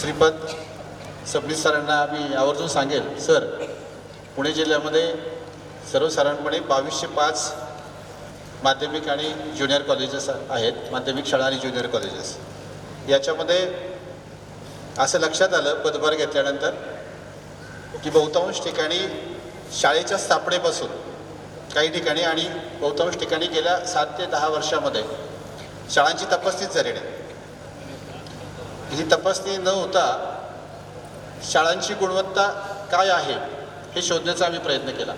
श्रीपद सबनीस सरांना मी आवर्जून सांगेल सर पुणे जिल्ह्यामध्ये सर्वसाधारणपणे बावीसशे पाच माध्यमिक आणि ज्युनियर कॉलेजेस आहेत माध्यमिक शाळा आणि ज्युनियर कॉलेजेस. याच्यामध्ये असं लक्षात आलं पदभार घेतल्यानंतर की बहुतांश ठिकाणी शाळेच्या स्थापनेपासून काही ठिकाणी आणि बहुतांश ठिकाणी गेल्या सात ते दहा वर्षामध्ये शाळांची तपासणीच झाली नाही. ही तपासणी न होता शाळांची गुणवत्ता काय आहे हे शोधण्याचा आम्ही प्रयत्न केला.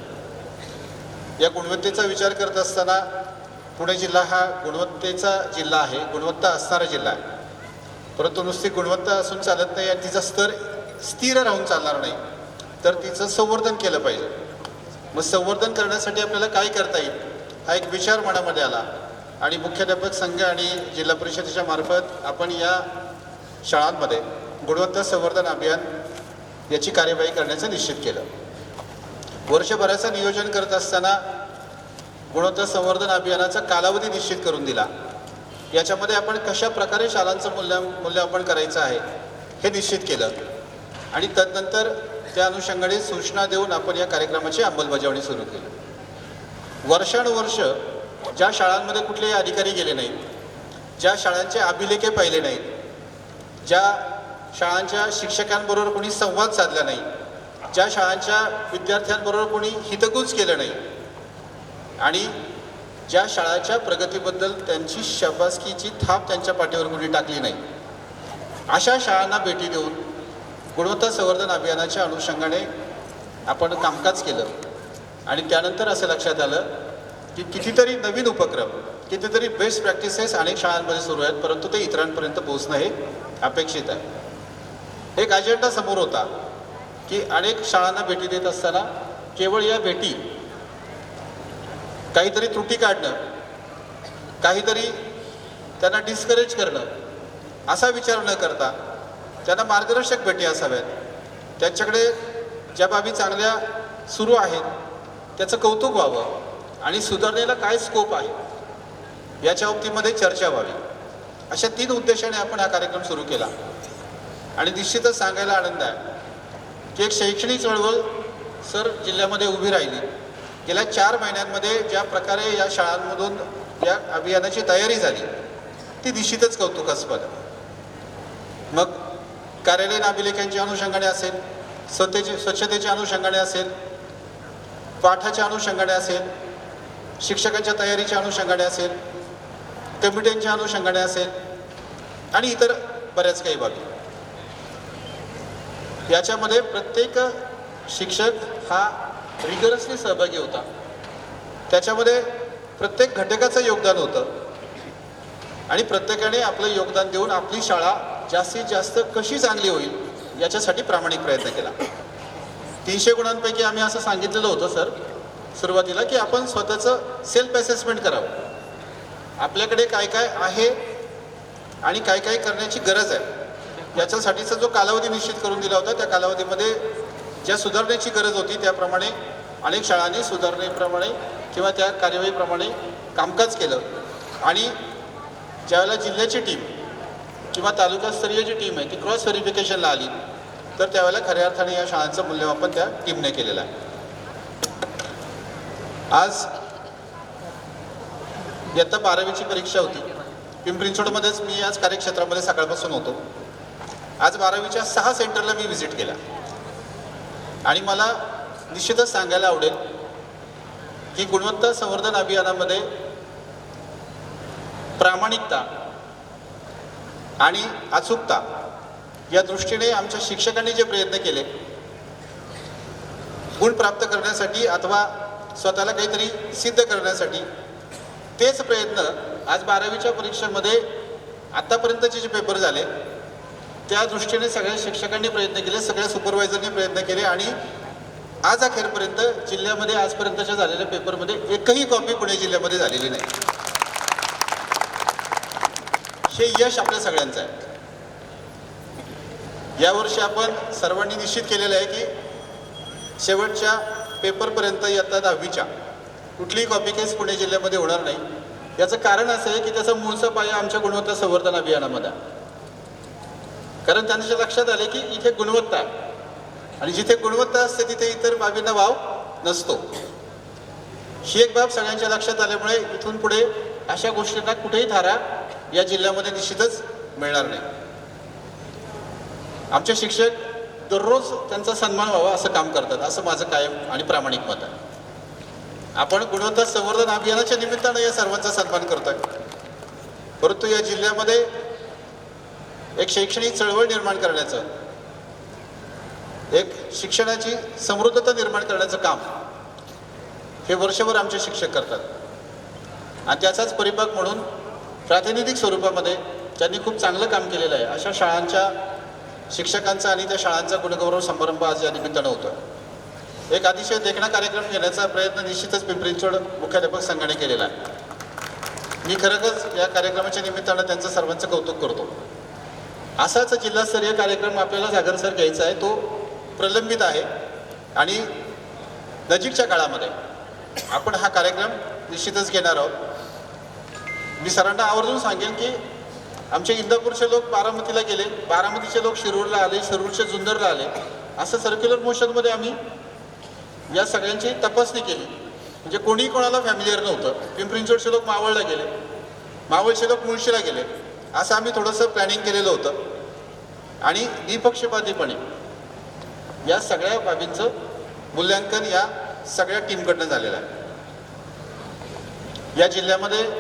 या गुणवत्तेचा विचार करत असताना पुणे जिल्हा हा गुणवत्तेचा जिल्हा आहे गुणवत्ता असणारा जिल्हा आहे. परंतु नुसती गुणवत्ता असून चालत नाही आणि तिचा स्तर स्थिर राहून चालणार नाही तर तिचं संवर्धन केलं पाहिजे. मग संवर्धन करण्यासाठी आपल्याला काय करता येईल? हा एक विचार मनामध्ये आला. आणि मुख्याध्यापक संघ आणि जिल्हा परिषदेच्या मार्फत आपण या शाळांमध्ये गुणवत्ता संवर्धन अभियान याची कार्यवाही करण्याचं निश्चित केलं. वर्षभराचं नियोजन करत असताना गुणवत्ता संवर्धन अभियानाचा कालावधी निश्चित करून दिला. याच्यामध्ये आपण कशा प्रकारे शाळांचं मूल्य मूल्यमापन करायचं आहे हे निश्चित केलं. आणि तदनंतर त्या अनुषंगाने सूचना देऊन आपण या कार्यक्रमाची अंमलबजावणी सुरू केली. वर्षानुवर्ष ज्या शाळांमध्ये कुठलेही अधिकारी गेले नाहीत ज्या शाळांचे अभिलेखे पाहिले नाहीत ज्या शाळांच्या शिक्षकांबरोबर कोणी संवाद साधला नाही ज्या शाळांच्या विद्यार्थ्यांबरोबर कोणी हितगुज केलं नाही आणि ज्या शाळाच्या प्रगतीबद्दल त्यांची शाबासकीची थाप त्यांच्या पाठीवर कोणी टाकली नाही अशा शाळांना भेटी देऊन गुणवत्ता संवर्धन अभियानाच्या अनुषंगाने आपण कामकाज केलं. आणि त्यानंतर असं लक्षात आलं की कितीतरी नवीन उपक्रम कितीतरी बेस्ट प्रॅक्टिसेस अनेक शाळांमध्ये सुरू आहेत परंतु ते इतरांपर्यंत पोहोचणं हे अपेक्षित आहे. एक अजेंडा समोर होता की अनेक शाळांना भेटी देत असताना केवळ या भेटी काहीतरी त्रुटी काढणं काहीतरी त्यांना डिस्करेज करणं असा विचार न करता त्यांना मार्गदर्शक भेटी असाव्यात. त्यांच्याकडे ज्या बाबी चांगल्या सुरू आहेत त्याचं कौतुक व्हावं आणि सुधारणेला काय स्कोप आहे? याच्या बाबतीमध्ये चर्चा व्हावी. अशा तीन उद्देशाने आपण हा कार्यक्रम सुरू केला. आणि निश्चितच सांगायला आनंद आहे की एक शैक्षणिक चळवळ सर जिल्ह्यामध्ये उभी राहिली. गेल्या चार महिन्यांमध्ये ज्या प्रकारे या शाळांमधून या अभियानाची तयारी झाली ती निश्चितच कौतुकास्पद. मग कार्यालयीन अभिलेखांच्या अनुषंगाने असेल स्वतःचे स्वच्छतेच्या अनुषंगाने असेल पाठाच्या अनुषंगाने असेल शिक्षकांच्या तयारीच्या अनुषंगाने असेल कमिट्यांच्या अनुषंगाने असेल आणि इतर बऱ्याच काही बाबी. याच्यामध्ये प्रत्येक शिक्षक हा रिगरसली सहभागी होता. त्याच्यामध्ये प्रत्येक घटकाचं योगदान होतं. आणि प्रत्येकाने आपलं योगदान देऊन आपली शाळा जास्तीत जास्त कशी चांगली होईल याच्यासाठी प्रामाणिक प्रयत्न केला. तीनशे गुणांपैकी आम्ही असं सांगितलेलं होतं सर सुरुवातीला की आपण स्वतःचं सेल्फ असेसमेंट करावं. आपल्याकडे काय काय आहे आणि काय काय करण्याची गरज आहे? याच्यासाठीचा जो कालावधी निश्चित करून दिला होता त्या कालावधीमध्ये ज्या सुधारण्याची गरज होती त्याप्रमाणे अनेक शाळांनी सुधारणेप्रमाणे किंवा त्या कार्यवाहीप्रमाणे कामकाज केलं. आणि ज्यावेळेला जिल्ह्याची टीम किंवा तालुकास्तरीय जी टीम आहे ती क्रॉस व्हेरिफिकेशनला आली तर त्यावेळेला खऱ्या अर्थाने या शाळांचं मूल्यमापन त्या टीमने केलेलं आहे. आज इयत्ता बारावीची परीक्षा होती. पिंपरी चिंचवडमध्येच मी आज कार्यक्षेत्रामध्ये सकाळपासून होतो. आज बारावीच्या सहा सेंटरला मी व्हिजिट केला. आणि मला निश्चितच सांगायला आवडेल की गुणवत्ता संवर्धन अभियानामध्ये प्रामाणिकता आणि अचूकता या दृष्टीने आमच्या शिक्षकांनी जे प्रयत्न केले गुण प्राप्त करण्यासाठी अथवा स्वतःला काहीतरी सिद्ध करण्यासाठी तेच प्रयत्न आज बारावीच्या परीक्षेमध्ये आत्तापर्यंतचे जे पेपर झाले त्या दृष्टीने सगळ्या शिक्षकांनी प्रयत्न केले सगळ्या सुपरवायझरनी प्रयत्न केले आणि आज अखेरपर्यंत जिल्ह्यामध्ये आजपर्यंतच्या झालेल्या पेपरमध्ये एकही कॉपी पुणे जिल्ह्यामध्ये झालेली नाही. हे यश आपल्या सगळ्यांचं आहे. यावर्षी आपण सर्वांनी निश्चित केलेलं आहे की शेवटच्या पेपरपर्यंत इयत्ता दहावीच्या कुठलीही कॉपी केस पुणे जिल्ह्यामध्ये होणार नाही. याचं कारण असं आहे की त्याचा मूळचा पाया आमच्या गुणवत्ता संवर्धन अभियानामध्ये कारण त्यांच्या लक्षात आले की इथे गुणवत्ता आहे आणि जिथे गुणवत्ता असते तिथे इतर बाबींना वाव नसतो. ही एक बाब सगळ्यांच्या लक्षात आल्यामुळे इथून पुढे अशा गोष्टींना कुठेही थारा या जिल्ह्यामध्ये निश्चितच मिळणार नाही. आमचे शिक्षक दररोज त्यांचा सन्मान व्हावा असं काम करतात असं माझं कायम आणि प्रामाणिक मत आहे. आपण गुणवत्ता संवर्धन अभियानाच्या निमित्तानं या सर्वांचा सन्मान करतोय. परंतु या जिल्ह्यामध्ये एक शैक्षणिक चळवळ निर्माण करण्याचं एक शिक्षणाची समृद्धता निर्माण करण्याचं काम हे वर्षभर आमचे शिक्षक करतात. आणि त्याचाच परिपाक म्हणून प्रातिनिधिक स्वरूपामध्ये त्यांनी खूप चांगलं काम केलेलं आहे. अशा शाळांच्या शिक्षकांचा आणि त्या शाळांचा गुणगौरव समारंभ आज या निमित्तानं होतो एक अतिशय देखणा कार्यक्रम घेण्याचा प्रयत्न निश्चितच पिंपरी चिंचवड मुख्याध्यापक संघाने केलेला आहे. मी खरंच या कार्यक्रमाच्या निमित्तानं त्यांचं सर्वांचं कौतुक करतो. असाच जिल्हास्तरीय कार्यक्रम आपल्याला जागरसर घ्यायचा आहे तो प्रलंबित आहे आणि नजीकच्या काळामध्ये आपण हा कार्यक्रम निश्चितच घेणार आहोत. मी सरांना आवर्जून सांगेन की आमचे इंदापूरचे लोक बारामतीला गेले बारामतीचे लोक शिरूरला आले शिरूरचे जुन्नरला आले. असं सर्क्युलर मोशनमध्ये आम्ही या सगळ्यांची तपासणी केली. म्हणजे कोणी कोणाला फॅमिलीअर नव्हतं. पिंपरी चिंचवडचे लोक मावळला गेले. मावळचे लोक मुळशीला गेले. असं आम्ही थोडंसं प्लॅनिंग केलेलं होतं. आणि निपक्षपातीपणे या सगळ्या बाबींचं मूल्यांकन या सगळ्या टीमकडनं झालेलं आहे. या जिल्ह्यामध्ये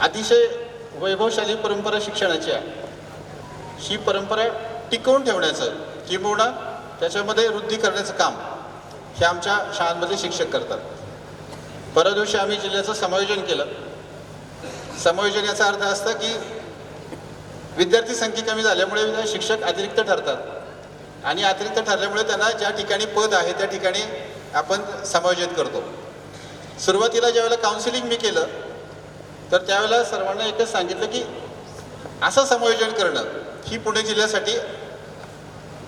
अतिशय वैभवशाली परंपरा शिक्षणाची आहे. ही परंपरा टिकवून ठेवण्याचं किंबहुना त्याच्यामध्ये वृद्धी करण्याचं काम. हे आमच्या शाळांमध्ये शिक्षक करतात. परवा दिवशी आम्ही जिल्ह्याचं समायोजन केलं. समायोजन याचा अर्थ असता की विद्यार्थी संख्या कमी झाल्यामुळे शिक्षक अतिरिक्त ठरतात. आणि अतिरिक्त ठरल्यामुळे त्यांना ज्या ठिकाणी पद आहे त्या ठिकाणी आपण समायोजित करतो. सुरुवातीला ज्यावेळेला काउन्सिलिंग मी केलं तर त्यावेळेला सर्वांना एकच सांगितलं की असं समायोजन करणं ही पुणे जिल्ह्यासाठी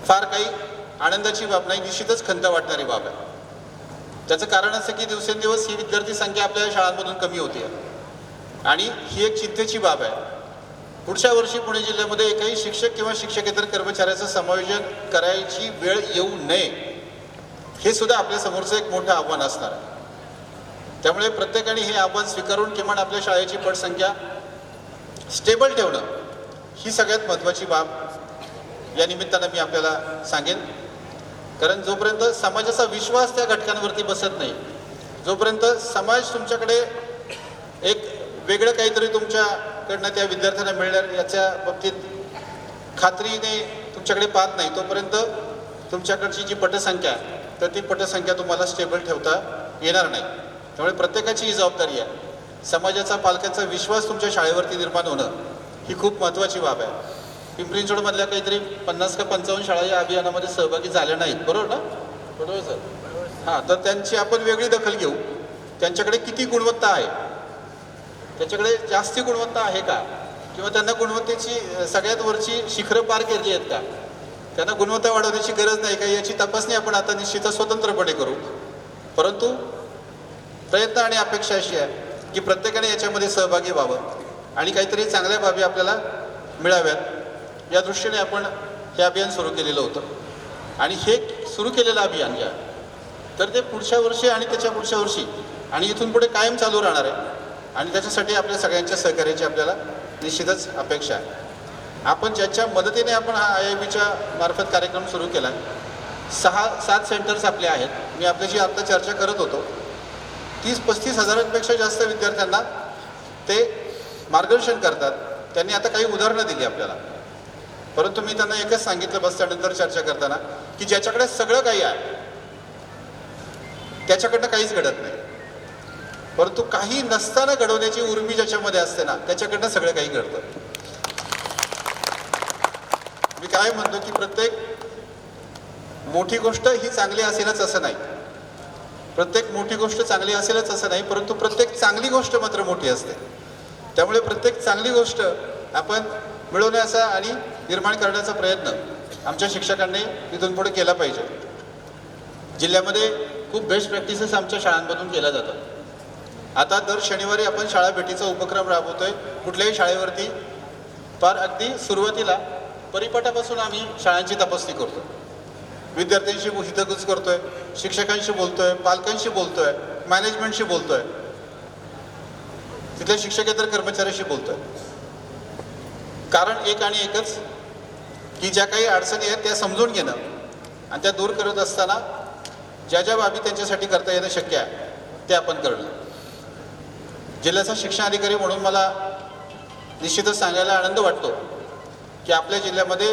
फार काही आनंदाची बाब नाही निश्चितच खंत वाटणारी बाब आहे. त्याचं कारण असं की दिवसेंदिवस ही विद्यार्थी संख्या आपल्या शाळांमधून कमी होती. आणि ही एक चिंतेची बाब आहे. पुढच्या वर्षी पुणे जिल्ह्यामध्ये एकही शिक्षक किंवा शिक्षकेतर कर्मचाऱ्याचं समायोजन करायची वेळ येऊ नये हे सुद्धा आपल्या समोरचं एक मोठं आव्हान असणार आहे. त्यामुळे प्रत्येकाने हे आव्हान स्वीकारून किमान आपल्या शाळेची पटसंख्या स्टेबल ठेवणं ही सगळ्यात महत्त्वाची बाब. या निमित्तानं मी आपल्याला सांगेन. कारण जोपर्यंत समाजाचा विश्वास त्या घटकांवरती बसत नाही जोपर्यंत समाज तुमच्याकडे एक वेगळं काहीतरी तुमच्याकडनं त्या विद्यार्थ्यांना मिळणार याच्या बाबतीत खात्रीने तुमच्याकडे पाहत नाही तोपर्यंत तुमच्याकडची जी पटसंख्या आहे, तर ती पटसंख्या तुम्हाला स्टेबल ठेवता येणार नाही. त्यामुळे प्रत्येकाची ही जबाबदारी आहे. समाजाचा पालकांचा विश्वास तुमच्या शाळेवरती निर्माण होणं ही खूप महत्त्वाची बाब आहे. पिंपरी चिंचवडमधल्या काहीतरी पन्नास का पंचावन्न शाळा या अभियानामध्ये सहभागी झाल्या नाहीत. बरोबर ना? बरोबर सर. हां तर त्यांची आपण वेगळी दखल घेऊ. त्यांच्याकडे किती गुणवत्ता आहे? त्याच्याकडे जास्ती गुणवत्ता आहे का? किंवा त्यांना गुणवत्तेची सगळ्यात वरची शिखरं पार केली आहेत का? त्यांना गुणवत्ता वाढवण्याची गरज नाही का? याची तपासणी आपण आता निश्चितच स्वतंत्रपणे करू. परंतु प्रयत्न आणि अपेक्षा अशी आहे की प्रत्येकाने याच्यामध्ये सहभागी व्हावं आणि काहीतरी चांगल्या बाबी आपल्याला मिळाव्यात. या दृष्टीने आपण हे अभियान सुरू केलेलं होतं. आणि हे सुरू केलेलं अभियान जे आहे तर ते पुढच्या वर्षी आणि त्याच्या पुढच्या वर्षी आणि इथून पुढे कायम चालू राहणार आहे. आणि त्याच्यासाठी आपल्या सगळ्यांच्या सहकार्याची आपल्याला निश्चितच अपेक्षा आहे. आपण ज्याच्या मदतीने आपण हा आय आय बीच्या मार्फत कार्यक्रम सुरू केला सहा सात सेंटर्स आपले आहेत. मी आपल्याशी आत्ता चर्चा करत होतो. तीस पस्तीस हजारांपेक्षा जास्त विद्यार्थ्यांना ते मार्गदर्शन करतात. त्यांनी आता काही उदाहरणं दिली आपल्याला. परंतु मी त्यांना एकच सांगितलं बसल्यानंतर चर्चा करताना की ज्याच्याकडे सगळं काही आहे त्याच्याकडनं काहीच घडत नाही. परंतु काही नसताना घडवण्याची उर्मी ज्याच्यामध्ये असते ना त्याच्याकडनं सगळं काही घडतं. मी काय म्हणतो की प्रत्येक मोठी गोष्ट ही चांगली असेलच असं नाही. प्रत्येक मोठी गोष्ट चांगली असेलच असं नाही परंतु प्रत्येक चांगली गोष्ट मात्र मोठी असते. त्यामुळे प्रत्येक चांगली गोष्ट आपण मिळवण्याचा आणि निर्माण करण्याचा प्रयत्न आमच्या शिक्षकांनी तिथून पुढे केला पाहिजे. जिल्ह्यामध्ये खूप बेस्ट प्रॅक्टिसेस आमच्या शाळांमधून केल्या जातात. आता दर शनिवारी आपण शाळा भेटीचा उपक्रम राबवतोय. कुठल्याही शाळेवरती फार अगदी सुरुवातीला परिपाठापासून आम्ही शाळांची तपासणी करतो विद्यार्थ्यांशी हितगुज करतोय शिक्षकांशी बोलतोय पालकांशी बोलतोय मॅनेजमेंटशी बोलतोय. तिथल्या शिक्षकेतर कर्मचाऱ्याशी बोलतोय. कारण एक आणि एकच की ज्या काही अडचणी आहेत त्या समजून घेणं आणि त्या दूर करत असताना ज्या ज्या बाबी त्यांच्यासाठी करता येणं शक्य आहे ते आपण करणं. जिल्ह्याचा शिक्षण अधिकारी म्हणून मला निश्चितच सांगायला आनंद वाटतो की आपल्या जिल्ह्यामध्ये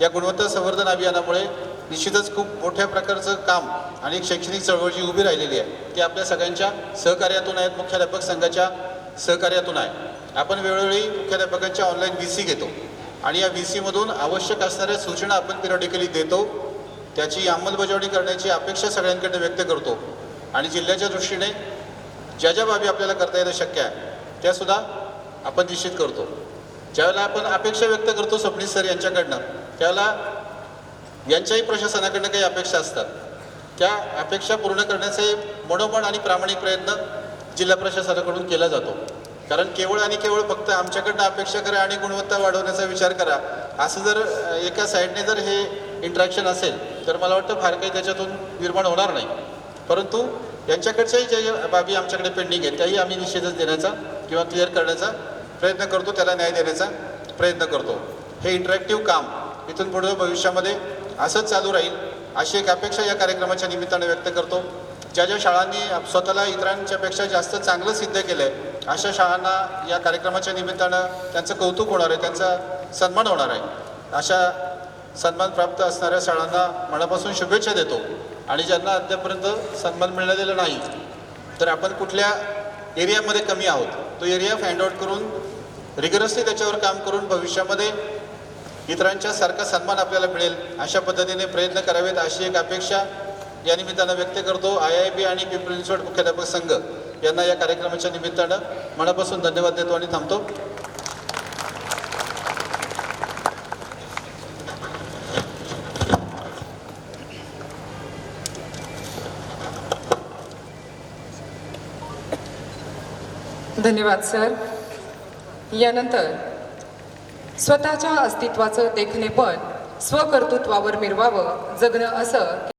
या गुणवत्ता संवर्धन अभियानामुळे निश्चितच खूप मोठ्या प्रकारचं काम आणि शैक्षणिक चळवळ जी उभी राहिलेली आहे ती आपल्या सगळ्यांच्या सहकार्यातून आहेत मुख्याध्यापक संघाच्या सहकार्यातून आहे. आपण वेळोवेळी मुख्याध्यापकांच्या ऑनलाईन व्ही सी घेतो. आणि या व्ही सीमधून आवश्यक असणाऱ्या सूचना आपण पिरियडिकली देतो. त्याची अंमलबजावणी करण्याची अपेक्षा सगळ्यांकडे व्यक्त करतो. आणि जिल्ह्याच्या दृष्टीने ज्या ज्या बाबी आपल्याला करता येणं शक्य आहे त्यासुद्धा आपण निश्चित करतो. ज्यावेळेला आपण अपेक्षा व्यक्त करतो सबनीस सर यांच्याकडनं त्यावेळेला यांच्याही प्रशासनाकडनं काही अपेक्षा असतात. त्या अपेक्षा पूर्ण करण्याचे मनोमन आणि प्रामाणिक प्रयत्न जिल्हा प्रशासनाकडून केला जातो. कारण केवळ आणि केवळ फक्त आमच्याकडनं अपेक्षा करा आणि गुणवत्ता वाढवण्याचा विचार करा. असं जर एका साईडने जर हे इंट्रॅक्शन असेल तर मला वाटतं फार काही त्याच्यातून निर्माण होणार नाही. परंतु यांच्याकडच्याही ज्या बाबी आमच्याकडे पेंडिंग आहेत त्याही आम्ही निषेधच देण्याचा किंवा क्लिअर करण्याचा प्रयत्न करतो त्याला न्याय देण्याचा प्रयत्न करतो. हे इंटरॅक्टिव्ह काम इथून पुढं भविष्यामध्ये असंच चालू राहील अशी एक अपेक्षा या कार्यक्रमाच्या निमित्ताने व्यक्त करतो. ज्या ज्या शाळांनी स्वतःला इतरांच्यापेक्षा जास्त चांगलं सिद्ध केलं आहे अशा शाळांना या कार्यक्रमाच्या निमित्तानं त्यांचं कौतुक होणार आहे त्यांचा सन्मान होणार आहे. अशा सन्मान प्राप्त असणाऱ्या शाळांना मनापासून शुभेच्छा देतो. आणि ज्यांना अद्यापर्यंत सन्मान मिळालेला नाही तर आपण कुठल्या एरियामध्ये कमी आहोत तो एरिया फाइंड आउट करून रिगरसली त्याच्यावर काम करून भविष्यामध्ये इतरांच्या सारखा सन्मान आपल्याला मिळेल अशा पद्धतीने प्रयत्न करावेत अशी एक अपेक्षा या निमित्तानं व्यक्त करतो आय आय बी आणि पिंपरी चिंचवड मुख्याध्यापक संघ. यांना या कार्यक्रमाच्या निमित्तानं मनापासून धन्यवाद देतो आणि थांबतो. धन्यवाद सर. यानंतर स्वतःच्या अस्तित्वाचं देखणेपण स्वकर्तृत्वावर मिरवावं जगणं असं